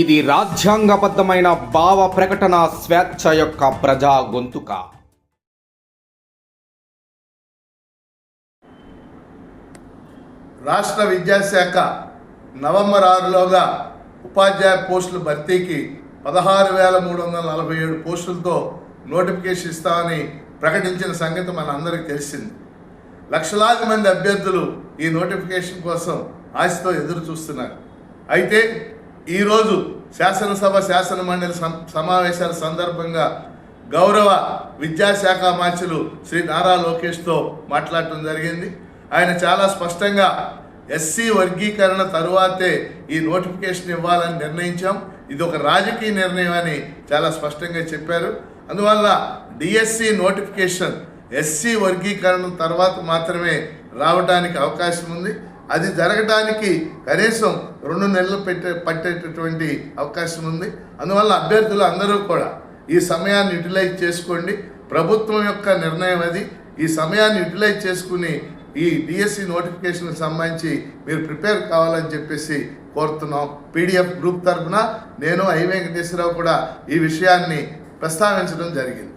ఇది రాజ్యాంగబద్ధమైన భావ ప్రకటన స్వేచ్ఛ యొక్క ప్రజా గొంతుక. రాష్ట్ర విద్యాశాఖ నవంబర్ ఆరులోగా ఉపాధ్యాయ పోస్టుల భర్తీకి పదహారు వేల మూడు వందల నలభై ఏడు పోస్టులతో నోటిఫికేషన్ ఇస్తామని ప్రకటించిన సంగతి మన అందరికీ తెలిసింది. లక్షలాది మంది అభ్యర్థులు ఈ నోటిఫికేషన్ కోసం ఆశతో ఎదురు చూస్తున్నారు అయితే ఈరోజు శాసనసభ శాసన మండలి సమావేశాల సందర్భంగా గౌరవ విద్యాశాఖ మంత్రులు శ్రీ నారా లోకేష్తో మాట్లాడటం జరిగింది. ఆయన చాలా స్పష్టంగా ఎస్సీ వర్గీకరణ తరువాతే ఈ నోటిఫికేషన్ ఇవ్వాలని నిర్ణయించాం. ఇది ఒక రాజకీయ నిర్ణయం అని చాలా స్పష్టంగా చెప్పారు. అందువల్ల డిఎస్సి నోటిఫికేషన్ ఎస్సీ వర్గీకరణ తర్వాత మాత్రమే రావడానికి అవకాశం ఉంది. అది జరగడానికి కనీసం రెండు నెలలు పెట్టే పట్టేటటువంటి అవకాశం ఉంది. అందువల్ల అభ్యర్థులు అందరూ కూడా ఈ సమయాన్ని యూటిలైజ్ చేసుకోండి. ప్రభుత్వం యొక్క నిర్ణయం అది. ఈ సమయాన్ని యూటిలైజ్ చేసుకుని ఈ డిఎస్సి నోటిఫికేషన్కి సంబంధించి మీరు ప్రిపేర్ కావాలని చెప్పేసి కోరుతున్నాం. పీడిఎఫ్ గ్రూప్ తరఫున నేను ఐ వెంకటేశ్వరరావు కూడా ఈ విషయాన్ని ప్రస్తావించడం జరిగింది.